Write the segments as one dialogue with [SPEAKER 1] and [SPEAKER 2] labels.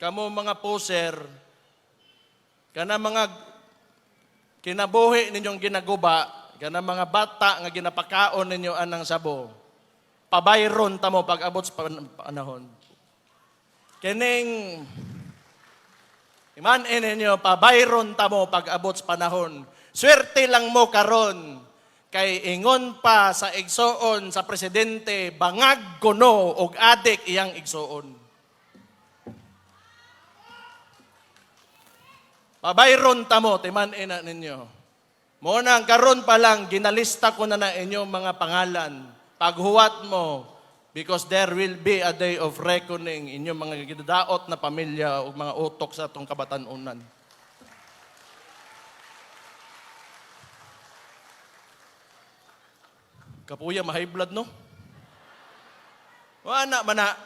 [SPEAKER 1] kamo mga poser, kana mga kinabuhi ninyong ginaguba, kana mga bata nga ginapakaon ninyo anang sabo, pabayron tamo pag abot sa pan- panahon. Kining Iman ninyo, pabayron tamo pag abot sa panahon. Swerte lang mo karon kay ingon pa sa igsoon sa presidente bangag kuno og adik iyang igsoon. Pabayron tamo timan ina ninyo. Mo na karon pa lang ginalista ko na na inyong mga pangalan. Paghuwat mo because there will be a day of reckoning inyong mga gidadaot na pamilya ug mga utok sa atong kabatanunan. Kapuya, ma-high blood, no? Wala man na.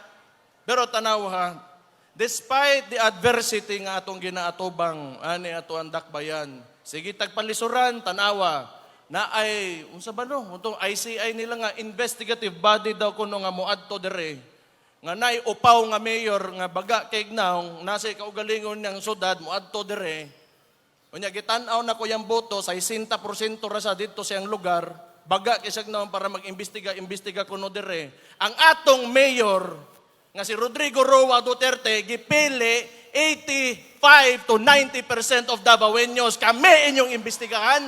[SPEAKER 1] Pero tanaw ha, despite the adversity nga atong ginaatubang, ani ato ang dakbayan, sige tagpalisuran, tanawa, na ay, unsa ba no? Itong ICI nila nga, investigative body daw kuno nga muadto dere. Nga nay upaw nga mayor nga baga kay gnaw, nasa kaugalingon ng sudad muadto dere. Unya gitan-aw na ko yung boto sa 60% ra sa dito sa iyang lugar, baga kisag naman para mag-imbestiga, imbestiga kuno dire. Ang atong mayor nga si Rodrigo Roa Duterte gipili 85 to 90% of Davaoenos kami inyong imbestigahan.